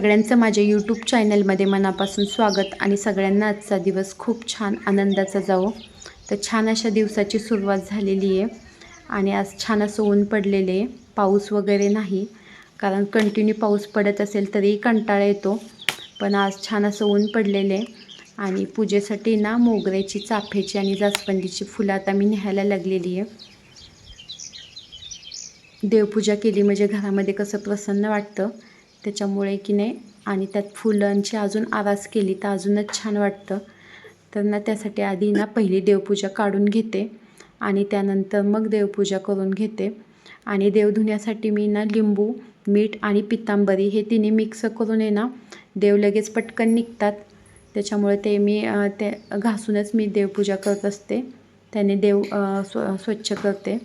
सगळ्यांचं माझ्या यूट्यूब चॅनलमध्ये मनापासून स्वागत आणि सगळ्यांना आजचा दिवस खूप छान आनंदाचा जावो. तर छान अशा दिवसाची सुरुवात झालेली आहे आणि आज छान असं ऊन पडलेले आहे. पाऊस वगैरे नाही. कारण कंटिन्यू पाऊस पडत असेल तरी कंटाळा येतो. पण आज छान असं ऊन पडलेले आहे आणि पूजेसाठी ना मोगऱ्याची चाफ्याची आणि जास्वंदीची फुलं आता मी न्यायला लागलेली आहे. देवपूजा केली म्हणजे घरामध्ये कसं प्रसन्न वाटतं. त्याच्यामुळे की नाही आणि त्यात फुलांची अजून आरास केली तर अजूनच छान वाटतं. तर ना त्यासाठी आधी ना पहिली देवपूजा काढून घेते आणि त्यानंतर मग देवपूजा करून घेते. आणि देव धुण्यासाठी मी ना लिंबू मीठ आणि पितांबरी हे तिन्ही मिक्स करून आहे ना देव लगेच पटकन निघतात. त्याच्यामुळे ते मी ते घासूनच मी देवपूजा करत असते. त्याने देव स्व स्वच्छ करते.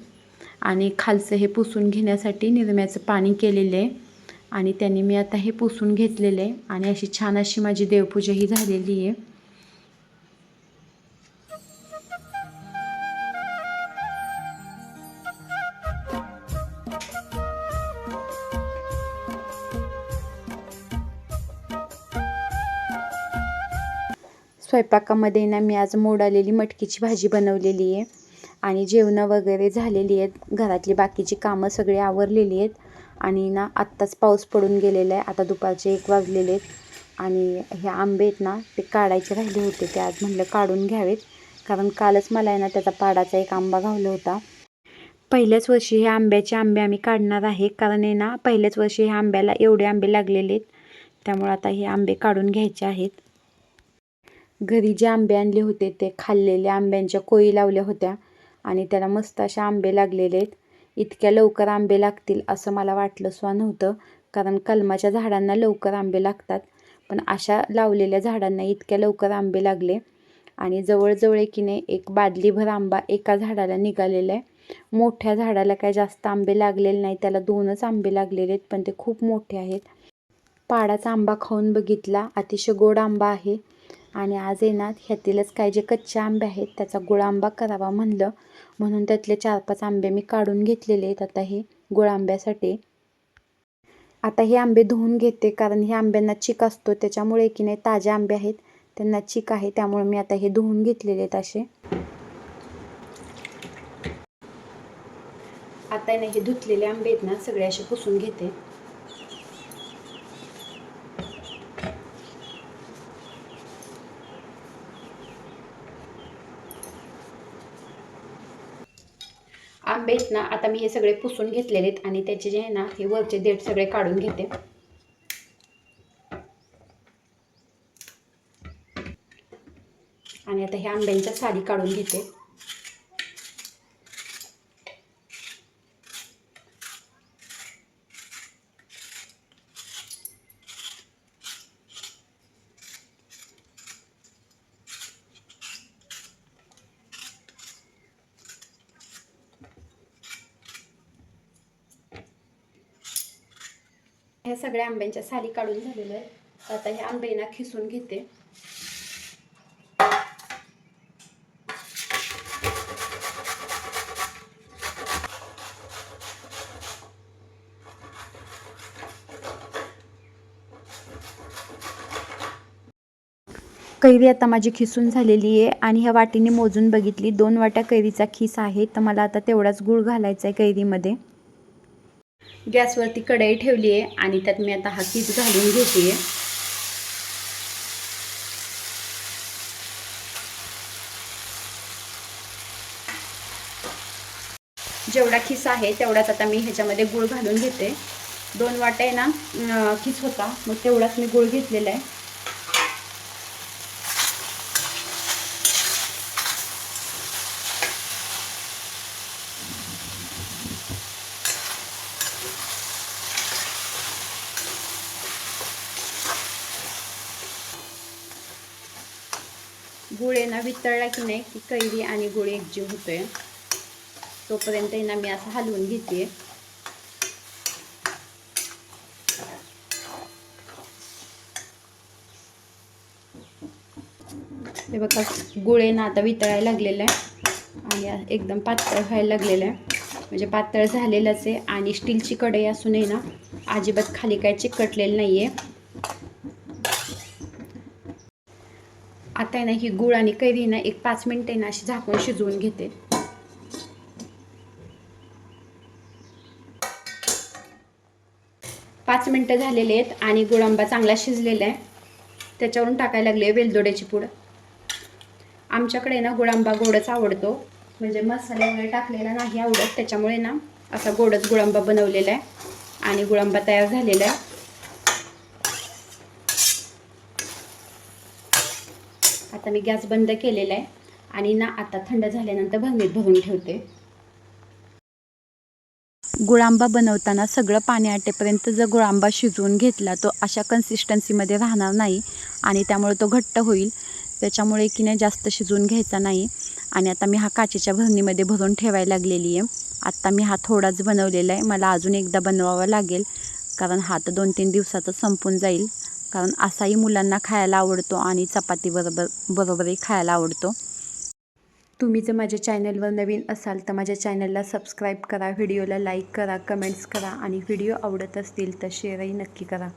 आणि खालचं हे पुसून घेण्यासाठी निरम्याचं पाणी केलेलं आहे. आणि त्यांनी मी आता हे पुसून घेतलेलं आहे. आणि अशी छान अशी माझी देवपूजा ही झालेली आहे. स्वयंपाकामध्ये ना मी आज मोड आलेली मटकीची भाजी बनवलेली आहे. आणि जेवणं वगैरे झालेली आहेत. घरातली बाकीची कामं सगळी आवरलेली आहेत. आणि ना आत्ताच पाऊस पडून गेलेला आहे आता दुपारचे एक वाजलेले आहेत आणि हे आंबे आहेत ना ते काढायचे राहिले होते. ते आज म्हटलं काढून घ्यावेत. कारण कालच मला आहे ना त्याचा पाडाचा एक आंबा घावला होता. पहिल्याच वर्षी हे आंब्याचे आंबे आम्ही काढणार आहे. कारण आहे ना पहिल्याच वर्षी ह्या आंब्याला एवढे आंबे लागलेले आहेत त्यामुळे आता हे आंबे काढून घ्यायचे आहेत. घरी जे आंबे आणले होते ते खाल्लेल्या आंब्यांच्या कोळी लावल्या होत्या. आणि त्याला मस्त असे आंबे लागलेले आहेत इतक्या लवकर आंबे लागतील असं मला वाटलं सुद्धा नव्हतं. कारण कलमाच्या झाडांना लवकर आंबे लागतात. पण अशा लावलेल्या झाडांना इतक्या लवकर आंबे लागले. आणि जवळजवळ की नाही एक बादलीभर आंबा एका झाडाला निघालेला आहे. मोठ्या झाडाला काय जास्त आंबे लागलेले नाही. त्याला दोनच आंबे लागलेले आहेत पण ते खूप मोठे आहेत. पाडाचा आंबा खाऊन बघितला. अतिशय गोड आंबा आहे. आणि आज येणार ह्यातीलच काय जे कच्चे आंबे आहेत त्याचा गोळ आंबा करावा म्हणलं. म्हणून त्यातले चार पाच आंबे मी काढून घेतलेले आहेत. आता हे गोळ आंब्यासाठी. आता हे आंबे धुवून घेते कारण हे आंब्यांना चिक असतो त्याच्यामुळे की नाही ताजे आंबे आहेत त्यांना चिक आहे त्यामुळे मी आता हे धुवून घेतलेले आहेत असे. आता नाही हे धुतलेले आंबे आहेत ना सगळे असे पुसून घेते. आंबे आहेत ना आता मी हे सगळे पुसून घेतलेले आहेत आणि त्याचे जे आहे ना हे वरचे देठ सगळे काढून घेते. आणि आता हे आंब्यांच्या साली काढून घेते. ह्या सगळ्या आंब्यांच्या साली काढून झालेल्या आहेत. आता ह्या आंबेना खिसून घेते. कैरी आता माझी खिसून झालेली आहे आणि ह्या वाटीने मोजून बघितली दोन वाट्या कैरीचा खिस आहे. तर मला आता तेवढाच गुळ घालायचा आहे कैरीमध्ये. गॅसवरती कढई ठेवली आहे आणि त्यात मी आता हा खीस घालून घेते. जेवढा खिस आहे तेवढाच आता मी ह्याच्यामध्ये गुळ घालून घेते. दोन वाटा आहे ना खिस होता मग तेवढाच मी गुळ घेतलेला आहे. गुळ आहे ना वितळला की नाही की कैरी आणि गुळ एकजीव होतोय. तोपर्यंत आहे ना मी असं हलवून घेते. हे बघा गुळ आहे ना आता वितळायला लागलेलं आहे. आणि एकदम पातळ व्हायला लागलेलं आहे. म्हणजे पातळ झालेलंच आहे आणि स्टीलची कढई असूनही ना अजिबात खाली काय चिकटलेलं नाही आहे आता आहे ना ही गुळ आणि कैरी ना एक पाच मिनटे ना अशी झाकून शिजवून घेते. पाच मिनटं झालेले आहेत आणि गुळांबा चांगला शिजलेला आहे. त्याच्यावरून टाकायला लागले वेलदोड्याची पूड. आमच्याकडे ना गुळांबा गोडच आवडतो. म्हणजे मसाला वगैरे टाकलेला नाही आवडत त्याच्यामुळे ना असा गोडच गुळांबा बनवलेला आहे आणि गुळांबा तयार झालेला आहे. आता मी गॅस बंद केलेला आहे आणि ना आता थंड झाल्यानंतर भरणीत भरून ठेवते. गुळांबा बनवताना सगळं पाणी आटेपर्यंत जर गुळांबा शिजवून घेतला तो अशा कन्सिस्टन्सीमध्ये राहणार नाही आणि त्यामुळे तो घट्ट होईल. त्याच्यामुळे की नाही जास्त शिजवून घ्यायचा नाही. आणि आता मी हा काचेच्या भरणीमध्ये भरून ठेवायला लागलेली आहे. आत्ता मी हा थोडाच बनवलेला आहे. मला अजून एकदा बनवावा लागेल कारण हा तर दोन तीन दिवसातच संपून जाईल. कारण असाही मुलांना खायला आवडतो आणि चपाती बरोबर बरोबरही खायला आवडतो. तुम्ही जर माझ्या चॅनलवर नवीन असाल तर माझ्या चॅनलला सबस्क्राईब करा व्हिडिओला लाईक करा कमेंट्स करा आणि व्हिडिओ आवडत असतील तर शेअरही नक्की करा.